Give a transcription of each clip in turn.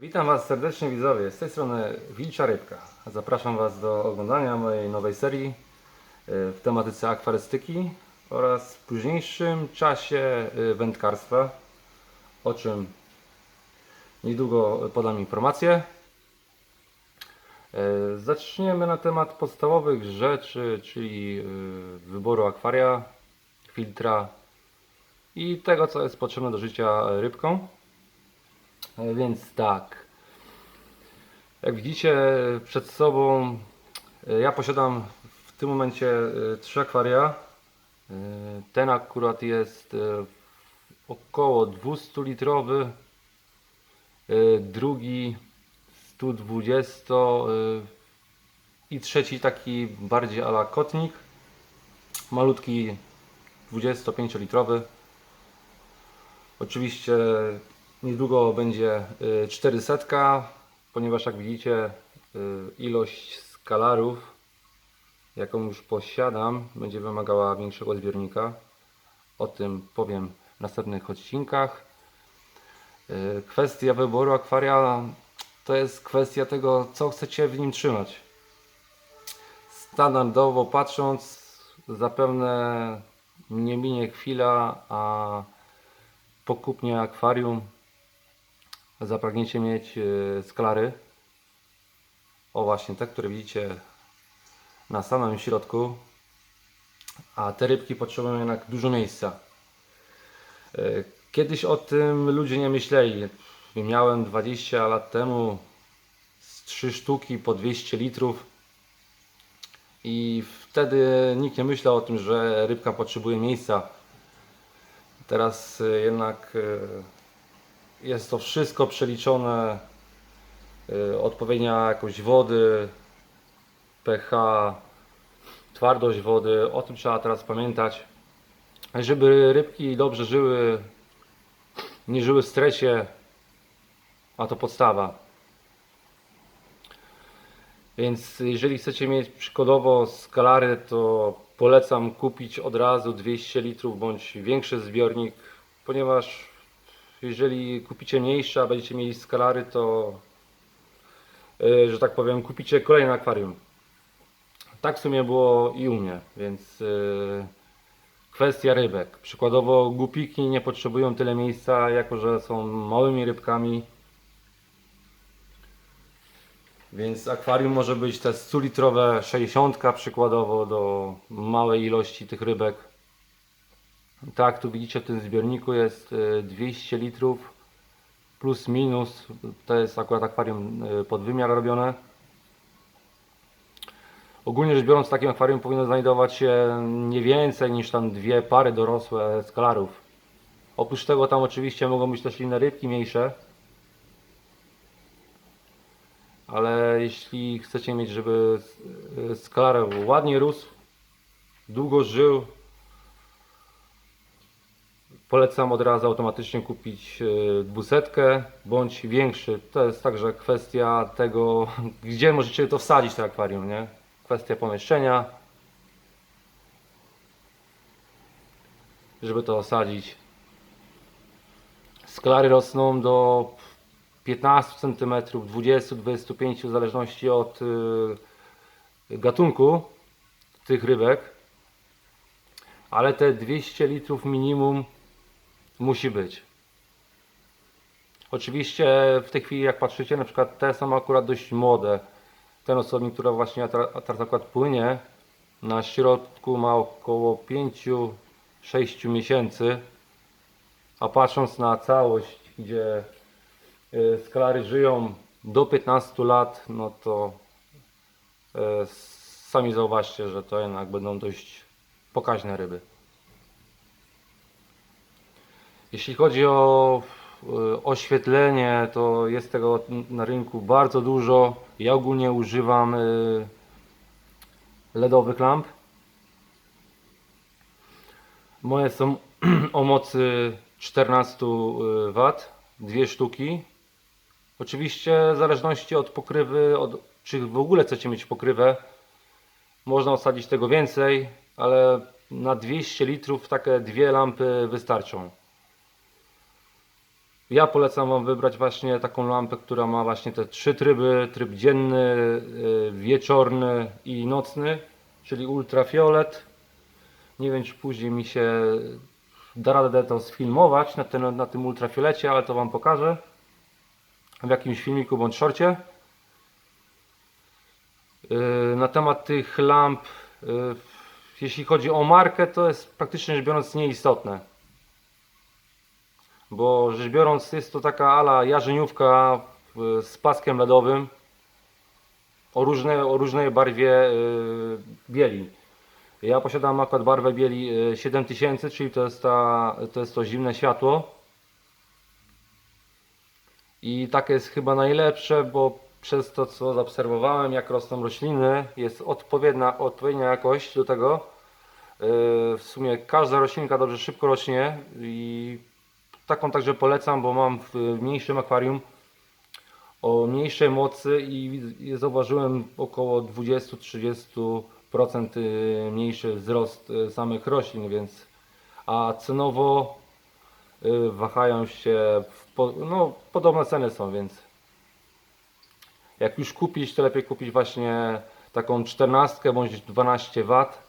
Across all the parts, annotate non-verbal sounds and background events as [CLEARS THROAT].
Witam Was serdecznie widzowie, z tej strony Wilcza Rybka. Zapraszam Was do oglądania mojej nowej serii y, w tematyce akwarystyki oraz w późniejszym czasie y, wędkarstwa, o czym niedługo podam informację. Y, Zaczniemy na temat podstawowych rzeczy, czyli wyboru akwaria, filtra i tego co jest potrzebne do życia rybką. E, Więc tak. Jak widzicie przed sobą, e, ja posiadam w tym momencie e, trzy akwaria. Ten akurat jest około 200 litrowy, drugi 120 e, i trzeci taki bardziej ala kotnik, malutki 25 litrowy. Oczywiście niedługo będzie y, 400, ponieważ jak widzicie y, ilość skalarów jaką już posiadam będzie wymagała większego zbiornika. O tym powiem w następnych odcinkach. Y, Kwestia wyboru akwaria to jest kwestia tego co chcecie w nim trzymać. Standardowo patrząc zapewne nie minie chwila, a po kupnie akwarium zapragniecie mieć e, sklary. O właśnie te, które widzicie na samym środku. A te rybki potrzebują jednak dużo miejsca. E, Kiedyś o tym ludzie nie myśleli. Miałem 20 lat temu z 3 sztuki po 200 litrów. I wtedy nikt nie myślał o tym, że rybka potrzebuje miejsca. Teraz y, jednak jest to wszystko przeliczone, y, odpowiednia jakość wody, pH, twardość wody, o tym trzeba teraz pamiętać. Żeby rybki dobrze żyły, nie żyły w stresie, a to podstawa. Więc jeżeli chcecie mieć przykładowo skalary, to polecam kupić od razu 200 litrów bądź większy zbiornik, ponieważ jeżeli kupicie mniejsze, a będziecie mieli skalary, to yy, że tak powiem, kupicie kolejne akwarium. Tak w sumie było i u mnie, więc yy, kwestia rybek. Przykładowo głupiki nie potrzebują tyle miejsca, jako że są małymi rybkami. Więc akwarium może być te 100 litrowe 60 przykładowo do małej ilości tych rybek. Tak, tu widzicie w tym zbiorniku jest y, 200 litrów plus minus. To jest akurat akwarium y, pod wymiar robione. Ogólnie rzecz biorąc w takim akwarium powinno znajdować się nie więcej niż tam dwie pary dorosłe skalarów. Oprócz tego tam oczywiście mogą być też inne rybki mniejsze. ale jeśli chcecie mieć, żeby e, skalar ładnie rósł, długo żył, polecam od razu automatycznie kupić e, dwusetkę bądź większy. To jest także kwestia tego, [LAUGHS] gdzie możecie to wsadzić to akwarium, nie? Kwestia pomieszczenia, żeby to osadzić. Sklary rosną do 15 cm, 20-25 w zależności od y, gatunku tych rybek. Ale te 200 litrów minimum musi być. Oczywiście w tej chwili jak patrzycie, na przykład te są akurat dość młode. Ten osobnik, która właśnie teraz akurat płynie, na środku ma około 5-6 miesięcy. A patrząc na całość, gdzie y, skalary żyją do 15 lat, no to y, sami zauważcie, że to jednak będą dość pokaźne ryby. Jeśli chodzi o y, oświetlenie, to jest tego na rynku bardzo dużo. Ja ogólnie używam y, LEDowych lamp. Moje są [CLEARS THROAT] o mocy 14 W, dwie sztuki. Oczywiście w zależności od pokrywy, od, czy w ogóle chcecie mieć pokrywę, można osadzić tego więcej, ale na 200 litrów takie dwie lampy wystarczą. Ja polecam Wam wybrać właśnie taką lampę, która ma właśnie te trzy tryby, tryb dzienny, y, wieczorny i nocny, czyli ultrafiolet. Nie wiem czy później mi się da radę to sfilmować na, ten, na tym ultrafiolecie, ale to Wam pokażę w jakimś filmiku bądź szorcie. Yy, Na temat tych lamp, yy, jeśli chodzi o markę, to jest praktycznie rzecz biorąc nieistotne. Bo rzecz biorąc jest to taka ala jarzeniówka yy, z paskiem LEDowym o, różne, o różnej barwie yy, bieli. Ja posiadam akurat barwę bieli yy, 7000, czyli to jest, ta, to jest to zimne światło. I takie jest chyba najlepsze, bo przez to co zaobserwowałem, jak rosną rośliny, jest odpowiednia, odpowiednia jakość do tego. W sumie każda roślinka dobrze szybko rośnie i taką także polecam, bo mam w mniejszym akwarium o mniejszej mocy i zauważyłem około 20-30% y, mniejszy wzrost y, samych roślin, więc a cenowo y, wahają się, no podobne ceny są, więc jak już kupić, to lepiej kupić właśnie taką 14 bądź 12 W.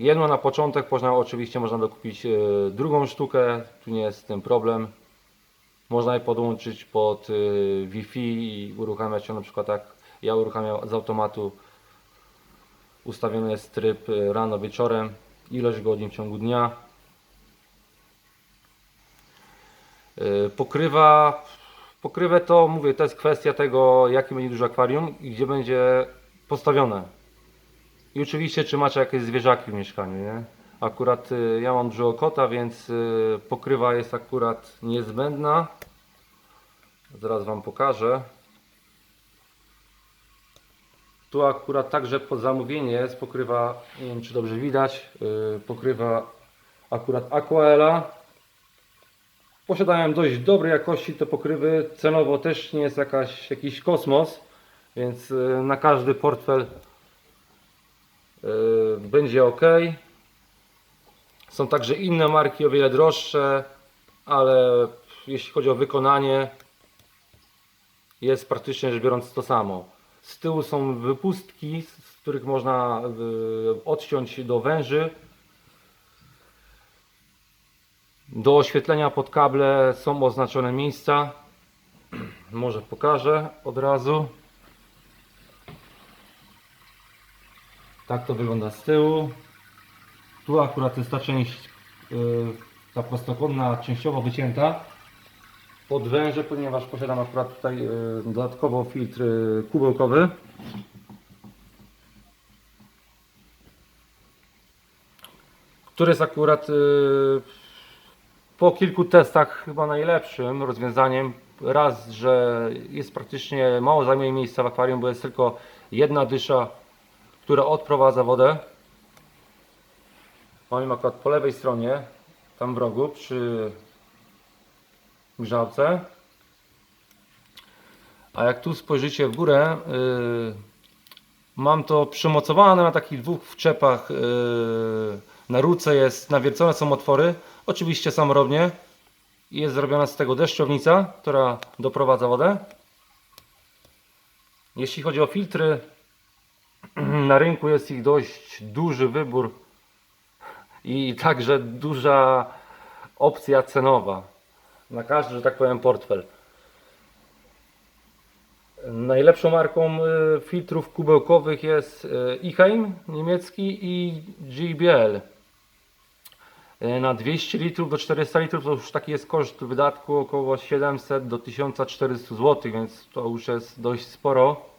Jedno na początek, można oczywiście można dokupić e, drugą sztukę, tu nie jest z tym problem. Można je podłączyć pod e, Wi-Fi i uruchamiać ją na przykład tak ja uruchamiam z automatu. Ustawiony jest tryb e, rano wieczorem, ilość godzin w ciągu dnia. Pokrywa, pokrywę to mówię, to jest kwestia tego jaki będzie duży akwarium i gdzie będzie postawione. I oczywiście czy macie jakieś zwierzaki w mieszkaniu, nie? Akurat y, ja mam dużego kota, więc y, pokrywa jest akurat niezbędna. Zaraz Wam pokażę. Tu akurat także pod zamówienie jest pokrywa, nie wiem czy dobrze widać, y, pokrywa akurat Aquaela. Posiadałem dość dobrej jakości te pokrywy, cenowo też nie jest jakaś, jakiś kosmos, więc y, na każdy portfel będzie ok. Są także inne marki o wiele droższe, ale jeśli chodzi o wykonanie, jest praktycznie rzecz biorąc to samo. Z tyłu są wypustki, z których można yy, odciąć do węży. Do oświetlenia pod kable są oznaczone miejsca. Może pokażę od razu. Tak to wygląda z tyłu. Tu akurat jest ta część, yy, ta prostokątna, częściowo wycięta pod węże, ponieważ posiadam akurat tutaj yy, dodatkowo filtr yy, kubełkowy. Który jest akurat po kilku testach chyba najlepszym rozwiązaniem. Raz, że jest praktycznie mało zajmuje miejsca w akwarium, bo jest tylko jedna dysza która odprowadza wodę. Mam ją akurat po lewej stronie, tam w rogu, przy grzałce. A jak tu spojrzycie w górę, yy, mam to przymocowane na takich dwóch wczepach. Yy, na rurce jest nawiercone są otwory, oczywiście samorobnie. Jest zrobiona z tego deszczownica, która doprowadza wodę. Jeśli chodzi o filtry, [CLEARS THROAT] na rynku jest ich dość duży wybór i także duża opcja cenowa na każdy, że tak powiem, portfel. Najlepszą marką y, filtrów kubełkowych jest y, Iheim niemiecki i JBL. Y, Na 200 litrów do 400 litrów to już taki jest koszt wydatku około 700 do 1400 zł, więc to już jest dość sporo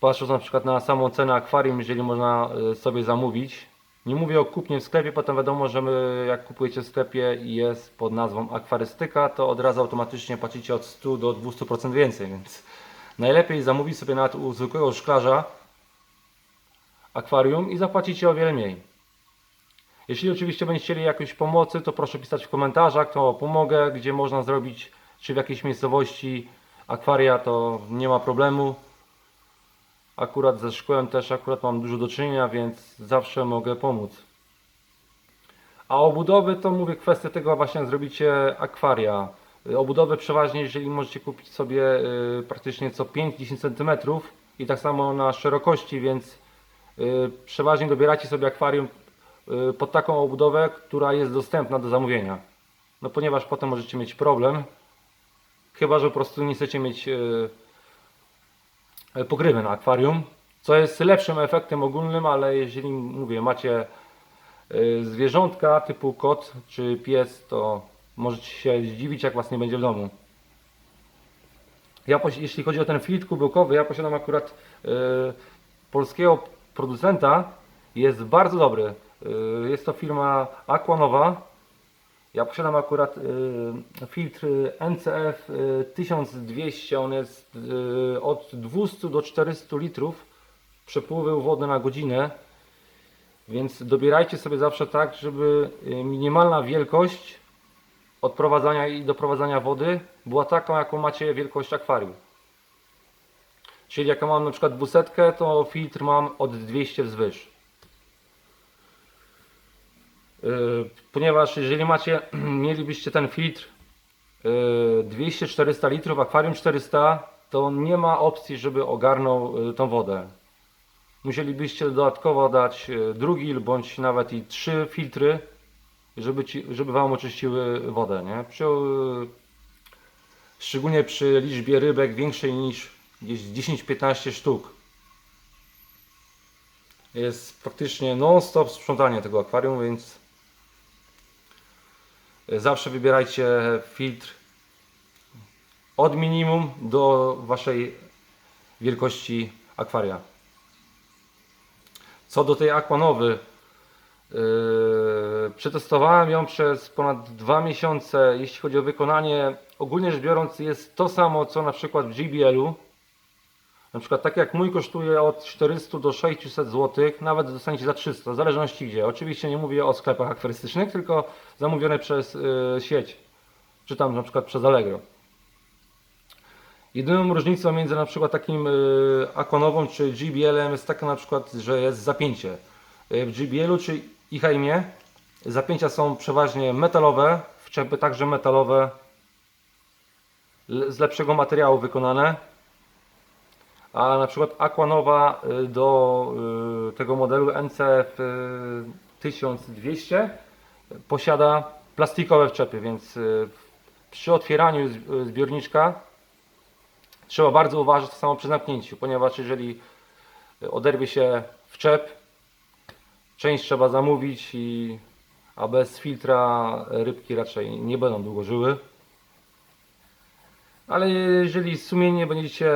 patrząc na przykład na samą cenę akwarium, jeżeli można y, sobie zamówić. Nie mówię o kupnie w sklepie, potem wiadomo, że my, jak kupujecie w sklepie i jest pod nazwą akwarystyka, to od razu automatycznie płacicie od 100 do 200% więcej, więc najlepiej zamówić sobie nawet u zwykłego szklarza akwarium i zapłacicie o wiele mniej. Jeśli oczywiście będziecie chcieli jakiejś pomocy, to proszę pisać w komentarzach, to pomogę, gdzie można zrobić, czy w jakiejś miejscowości akwaria, to nie ma problemu. Akurat ze szkołem też akurat mam dużo do czynienia, więc zawsze mogę pomóc. A obudowy to mówię kwestia tego właśnie zrobicie akwaria. Obudowy przeważnie jeżeli możecie kupić sobie y, praktycznie co 5-10 cm i tak samo na szerokości, więc y, przeważnie dobieracie sobie akwarium y, pod taką obudowę, która jest dostępna do zamówienia. No ponieważ potem możecie mieć problem, chyba że po prostu nie chcecie mieć pokrywy na akwarium, co jest lepszym efektem ogólnym, ale jeżeli mówię, macie y, zwierzątka typu kot czy pies, to możecie się zdziwić, jak was nie będzie w domu. Ja, jeśli chodzi o ten filtr kubełkowy, ja posiadam akurat y, polskiego producenta. Jest bardzo dobry. Y, jest to firma Aquanowa. Ja posiadam akurat y, filtr NCF y, 1200. On jest y, od 200 do 400 litrów przepływu wody na godzinę. Więc dobierajcie sobie zawsze tak, żeby y, minimalna wielkość odprowadzania i doprowadzania wody była taką, jaką macie wielkość akwarium. Czyli jak ja mam na przykład 200, to filtr mam od 200 wzwyż. Yy, Ponieważ jeżeli macie, [CLEARS THROAT] mielibyście ten filtr yy, 200-400 litrów, akwarium 400, to nie ma opcji, żeby ogarnął yy, tą wodę. Musielibyście dodatkowo dać drugi bądź nawet i trzy filtry, żeby, ci, żeby Wam oczyściły wodę. Nie? Przy, szczególnie przy liczbie rybek większej niż gdzieś 10-15 sztuk. Jest praktycznie non-stop sprzątanie tego akwarium, więc zawsze wybierajcie filtr od minimum do Waszej wielkości akwaria. Co do tej aquanowy, Yy, przetestowałem ją przez ponad dwa miesiące. Jeśli chodzi o wykonanie, ogólnie rzecz biorąc, jest to samo co na przykład w JBL-u. Na przykład tak jak mój kosztuje od 400 do 600 zł, nawet dostaniecie za 300, w zależności gdzie. Oczywiście nie mówię o sklepach akwarystycznych, tylko zamówione przez yy, sieć, czy tam na przykład przez Allegro. Jedyną różnicą między na przykład takim yy, Akonową czy JBL-em jest taka na przykład, że jest zapięcie. Yy, W JBL-u czy IHM zapięcia są przeważnie metalowe, wczepy także metalowe, z lepszego materiału wykonane. A na przykład Aquanowa y, do y, tego modelu NCF y, 1200 posiada plastikowe wczepy, więc y, przy otwieraniu zbiorniczka trzeba bardzo uważać to samo przy zamknięciu, ponieważ jeżeli oderwie się wczep, część trzeba zamówić, i, a bez filtra rybki raczej nie będą długo żyły. Ale jeżeli sumiennie będziecie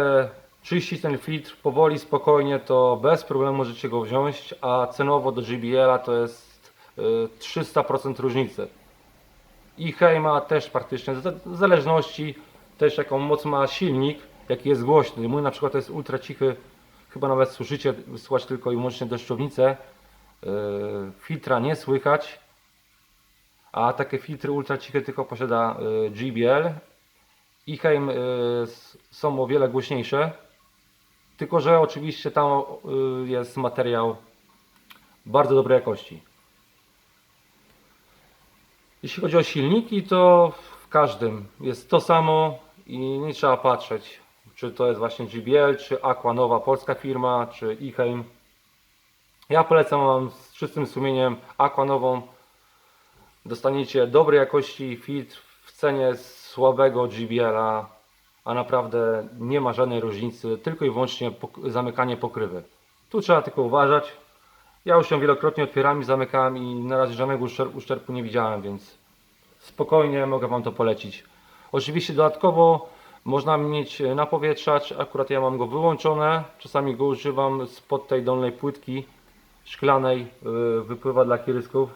czyścić ten filtr powoli, spokojnie, to bez problemu możecie go wziąć, a cenowo do JBL-a to jest y, 300% różnicy. I Heima też praktycznie, w zależności też jaką moc ma silnik, jaki jest głośny. Mój na przykład to jest ultra cichy, chyba nawet słyszycie, słychać tylko i wyłącznie deszczownicę. Yy, filtra nie słychać, a takie filtry ultra ciche tylko posiada. Iheim yy, s- są o wiele głośniejsze, tylko że oczywiście tam yy, jest materiał bardzo dobrej jakości. Jeśli chodzi o silniki, to w każdym jest to samo i nie trzeba patrzeć, czy to jest właśnie JBL, czy Aquanowa, polska firma, czy Iheim. Ja polecam Wam z czystym sumieniem Aquanową. Dostaniecie dobrej jakości filtr w cenie słabego JBL-a, a naprawdę nie ma żadnej różnicy, tylko i wyłącznie zamykanie pokrywy. Tu trzeba tylko uważać. Ja już ją wielokrotnie otwierałem i zamykałem i na razie żadnego uszczer- uszczerbku nie widziałem, więc spokojnie mogę Wam to polecić. Oczywiście dodatkowo można mieć napowietrzacz, akurat ja mam go wyłączone, czasami go używam spod tej dolnej płytki szklanej, yy, wypływa dla kierysków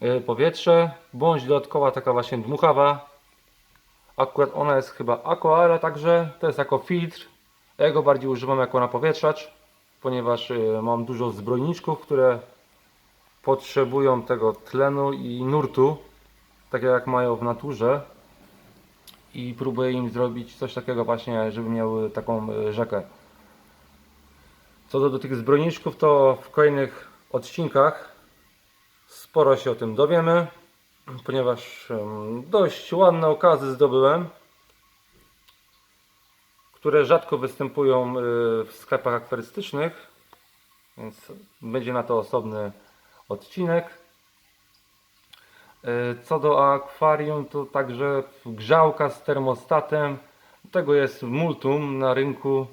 yy, powietrze, bądź dodatkowa taka właśnie dmuchawa. Akurat ona jest chyba Aquaera, także to jest jako filtr. Ja go bardziej używam jako napowietrzacz, ponieważ yy, mam dużo zbrojniczków, które potrzebują tego tlenu i nurtu, tak jak mają w naturze. I próbuję im zrobić coś takiego właśnie, żeby miały taką y, rzekę. Co do, do tych zbrojniczków, to w kolejnych odcinkach sporo się o tym dowiemy, ponieważ dość ładne okazy zdobyłem, które rzadko występują y, w sklepach akwarystycznych, więc będzie na to osobny odcinek. Y, Co do akwarium, to także grzałka z termostatem. Tego jest multum na rynku.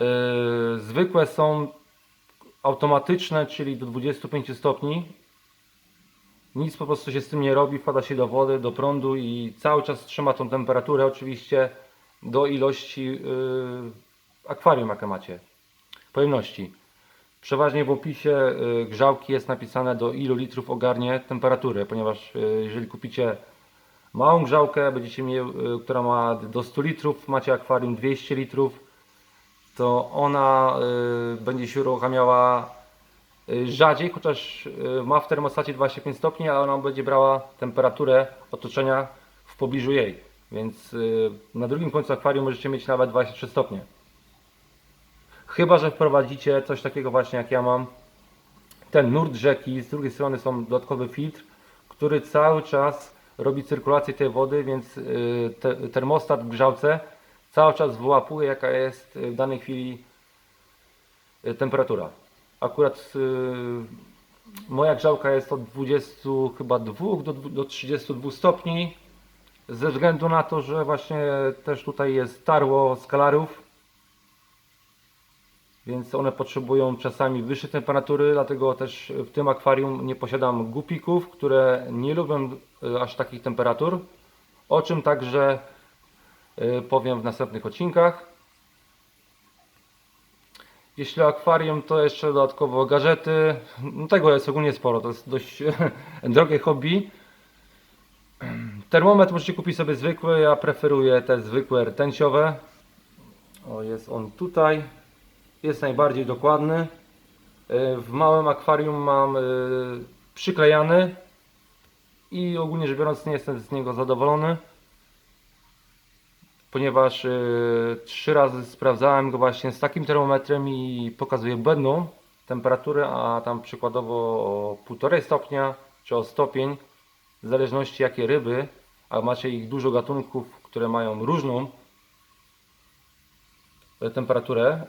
Y, Zwykłe są automatyczne, czyli do 25 stopni. Nic po prostu się z tym nie robi, wpada się do wody, do prądu i cały czas trzyma tą temperaturę oczywiście do ilości yy, akwarium jakie macie, pojemności. Przeważnie w opisie yy, grzałki jest napisane do ilu litrów ogarnie temperaturę, ponieważ yy, jeżeli kupicie małą grzałkę, będziecie mieli, yy, która ma do 100 litrów, macie akwarium 200 litrów, to ona y, będzie się uruchamiała rzadziej, chociaż y, ma w termostacie 25 stopni, ale ona będzie brała temperaturę otoczenia w pobliżu jej. Więc y, na drugim końcu akwarium możecie mieć nawet 23 stopnie. Chyba, że wprowadzicie coś takiego właśnie jak ja mam. Ten nurt rzeki, z drugiej strony są dodatkowy filtr, który cały czas robi cyrkulację tej wody, więc y, te, termostat w grzałce cały czas wyłapuje jaka jest y, w danej chwili y, temperatura. Akurat y, moja grzałka jest od 20 chyba 2 do, do 32 stopni ze względu na to, że właśnie też tutaj jest tarło skalarów więc one potrzebują czasami wyższej temperatury, dlatego też w tym akwarium nie posiadam gupików, które nie lubią y, aż takich temperatur, o czym także y, powiem w następnych odcinkach. Jeśli akwarium, to jeszcze dodatkowo gadżety. No tego jest ogólnie sporo, to jest dość [LAUGHS] drogie hobby. Termometr możecie kupić sobie zwykły, ja preferuję te zwykłe rtęciowe. O, jest on tutaj. Jest najbardziej dokładny. E, W małym akwarium mam e, przyklejany i ogólnie rzecz biorąc nie jestem z niego zadowolony ponieważ e, trzy razy sprawdzałem go właśnie z takim termometrem i pokazuje błędną temperaturę, a tam przykładowo o 1,5 stopnia czy o stopień, w zależności jakie ryby, a macie ich dużo gatunków, które mają różną e, temperaturę,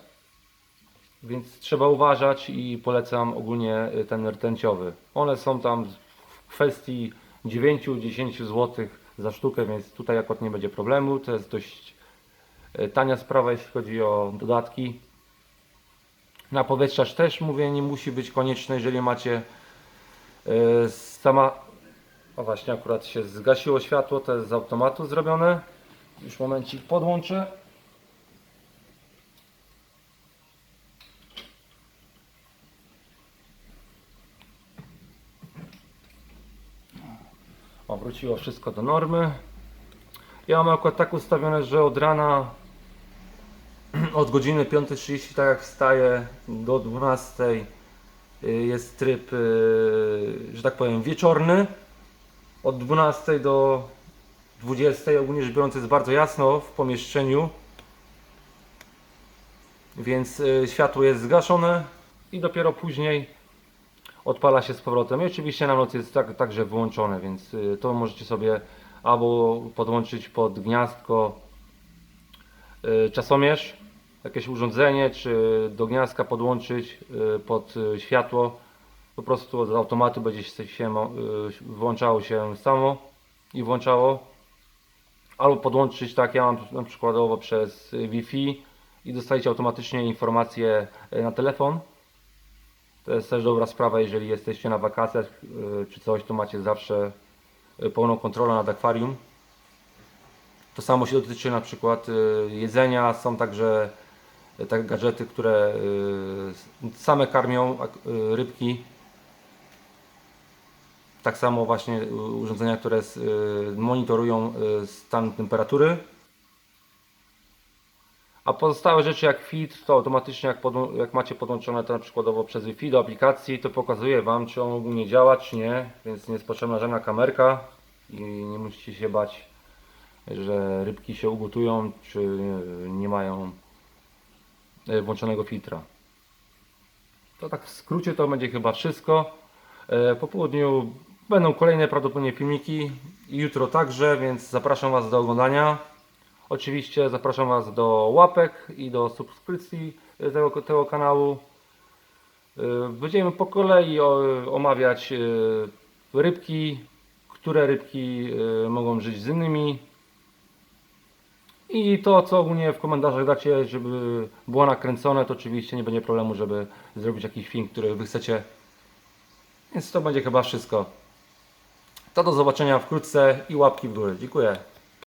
więc trzeba uważać i polecam ogólnie e, ten rtęciowy. One są tam w kwestii 9-10 zł za sztukę, więc tutaj akurat nie będzie problemu. To jest dość e, tania sprawa, jeśli chodzi o dodatki. Na powietrzacz też mówię, nie musi być konieczne, jeżeli macie e, sama. O właśnie, akurat się zgasiło światło, to jest z automatu zrobione. Już momencik podłączę. O, wróciło wszystko do normy. Ja mam akurat tak ustawione, że od rana [CLEARS THROAT] od godziny 5.30 tak jak wstaję do 12.00 y, jest tryb, y, że tak powiem, wieczorny. Od 12.00 do 20.00 ogólnie rzecz biorąc jest bardzo jasno w pomieszczeniu. Więc y, światło jest zgaszone i dopiero później odpala się z powrotem. I oczywiście na noc jest tak, także wyłączone, więc y, to możecie sobie albo podłączyć pod gniazdko y, czasomierz, jakieś urządzenie, czy do gniazdka podłączyć y, pod światło. Po prostu z automatu będzie się włączało się samo i włączało. Albo podłączyć tak, ja mam na przykładowo przez Wi-Fi i dostajecie automatycznie informacje na telefon. To jest też dobra sprawa, jeżeli jesteście na wakacjach y, czy coś, to macie zawsze y, pełną kontrolę nad akwarium. To samo się dotyczy na przykład y, jedzenia. Są także takie gadżety, które same karmią rybki. Tak samo właśnie urządzenia, które monitorują stan temperatury. A pozostałe rzeczy jak filtr, to automatycznie jak, jak macie podłączone to na przykładowo przez Wi-Fi do aplikacji, to pokazuje Wam czy on ogólnie działa czy nie, więc nie jest potrzebna żadna kamerka i nie musicie się bać, że rybki się ugotują czy nie mają e, włączonego filtra. to tak w skrócie to będzie chyba wszystko. E, Po południu będą kolejne prawdopodobnie filmiki i jutro także, więc zapraszam Was do oglądania. Oczywiście zapraszam Was do łapek i do subskrypcji tego, tego kanału. E, Będziemy po kolei omawiać e, rybki, które rybki e, mogą żyć z innymi. I to, co ogólnie w komentarzach dacie, żeby było nakręcone, to oczywiście nie będzie problemu, żeby zrobić jakiś film, który Wy chcecie. Więc to będzie chyba wszystko. To do zobaczenia wkrótce i łapki w górę. Dziękuję.